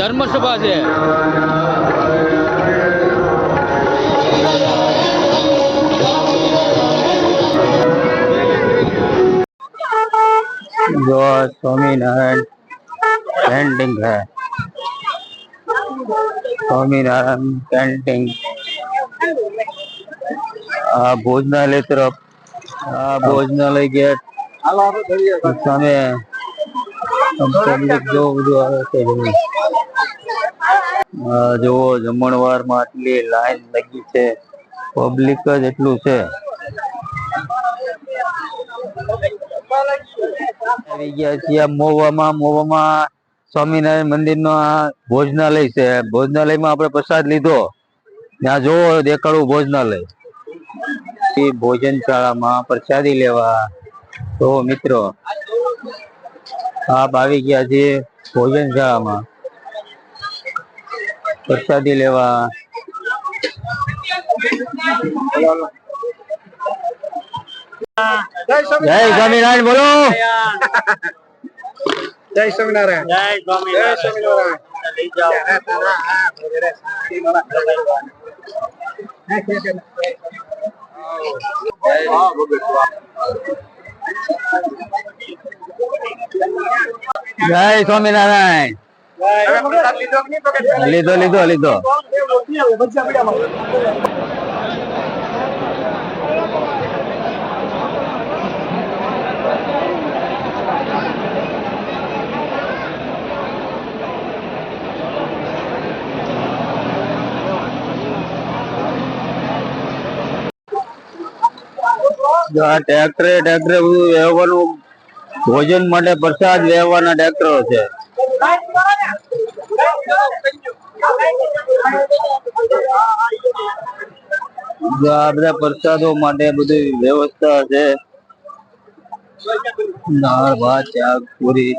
ધર્મસભા છે जो स्वामीनारायण पेंटिंग है स्वामीनारायण पेंटिंग આ ભોજનાલય તરફ આ ભોજનાલય ગેટ સામે પબ્લિક જો બધું આવે છે આટલી લાઈન લાગી છે. પબ્લિક જ એટલું છે. આવી ગયા સ્વામિનારાયણ મંદિર નો આ ભોજનાલય છે. ભોજનાલયમાં આપણે પ્રસાદ લીધો. ત્યાં જોવો દેખાડું ભોજનાલય. ભોજનશાળામાં પ્રસાદી લેવા. તો મિત્રો. આપ આવી ગયા છે ભોજનશાળામાં પ્રસાદી લેવા. જય સ્વામિનારાયણ બોલો. જય સ્વામિનારાયણ. જય જય સ્વામિનારાયણ. જય સ્વામિનારાયણ. લીધો લીધો લીધો. ટ્રેક્ટરે ટ્રેક્ટરે બધું ભોજન માટે પ્રસાદ લેવાના ટ્રેક્ટરો છે. આ બધા પ્રસાદો માટે બધી વ્યવસ્થા છે. ભાત શાક પૂરી.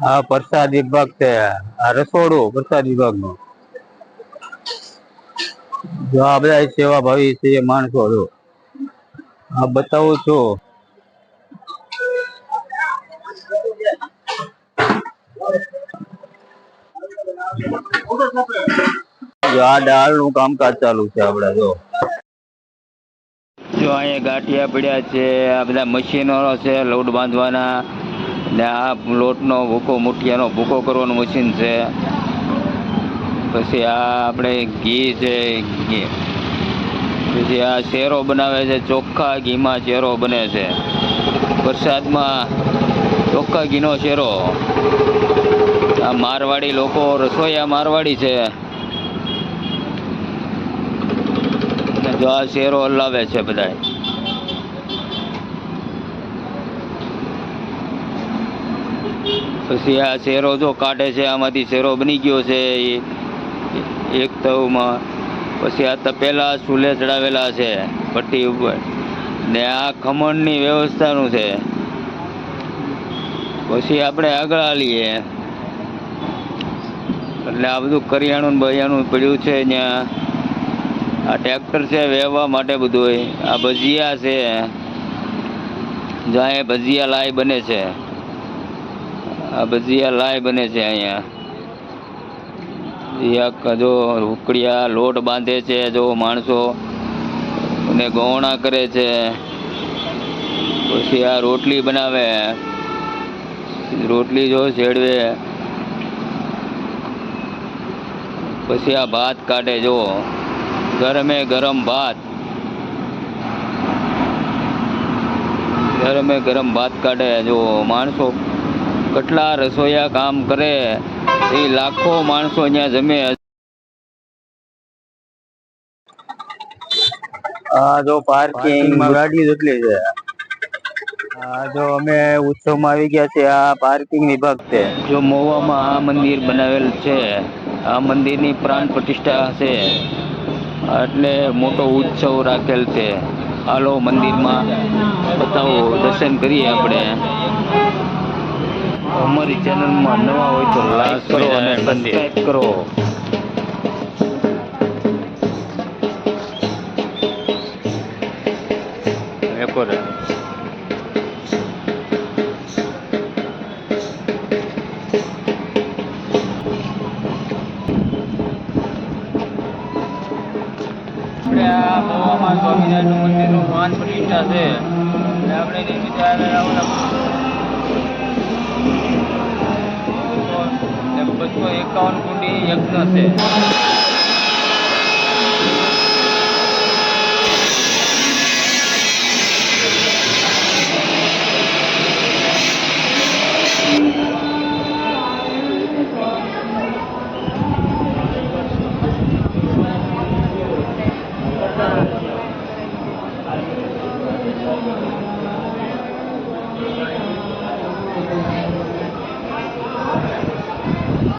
આ પ્રસાદ વિભાગ છે. આ રસોડું પ્રસાદ વિભાગનું જો આ બધા સેવા ભાવી છે માણસો જો. આ બતાવું છું. આ દાળનું કામકાજ ચાલુ છે આપડે જો અહીંયા ગાંઠિયા પડ્યા છે, આ બધા મશીનો છે, લોટ બાંધવાના. ને આ લોટનો ભૂકો, મુઠિયાનો ભૂકો કરવાનું મશીન છે. પછી આ આપણે ઘી છે, ઘી. પછી આ શેરો બનાવે છે, ચોખ્ખા ઘીમાં શેરો બને છે. વરસાદમાં ચોખ્ખા ઘીનો શેરો. આ મારવાડી લોકો રસોઈયા મારવાડી છે. જો આ શેરો હલાવે છે બધા પછી આ શેરો જો કાઢે છે, આમાંથી શેરો બની ગયો છે એક તવમાં. પછી આ તપેલા ચૂલે ચડાવેલા છે ભઠ્ઠી ઉપર. ને આ ખમણની વ્યવસ્થાનું છે. પછી આપણે આગળ હાલીએ. એટલે આ બધું કરિયાણું બરિયાણું પડ્યું છે ત્યાં. આ ટ્રેક્ટર છે વેવવા માટે બધું આ ભજીયા છે. જ્યાં ભજીયા લાય બને છે. આ ભજીયા લાય બને છે અહીંયા. જો ઉકળિયા લોટ બાંધે છે, જો માણસો ને ગૌણા કરે છે. પછી આ રોટલી બનાવે. રોટલી જો શેડવે પછી આ ભાત કાઢે જો ગરમે ગરમ ભાત. ગરમે ગરમ ભાત કાઢે જો માણસો કેટલા રસોઈયા કામ કરે. એ લાખો માણસો અહીંયા જમે. આ જો પાર્કિંગ ગાડી જેટલી છે. જો અમે ઉત્સવમાં આવી ગયા છે આ પાર્કિંગ વિભાગ છે. જો મોવામાં આ મંદિર બનાવેલ છે આ મંદિરની પ્રાણ પ્રતિષ્ઠા છે એટલે મોટો ઉત્સવ રાખેલ છે. હાલો મંદિરમાં બતાવો દર્શન કરીએ આપણે. અમારી ચેનલમાં નવા હોય તો લાઈક કરો અને સબસ્ક્રાઈબ કરો. એકોરે પાંચ પ્રતિષ્ઠા છે. એટલે આપણે એની બીજા બસો એકાવન કુંડી યજ્ઞ છે.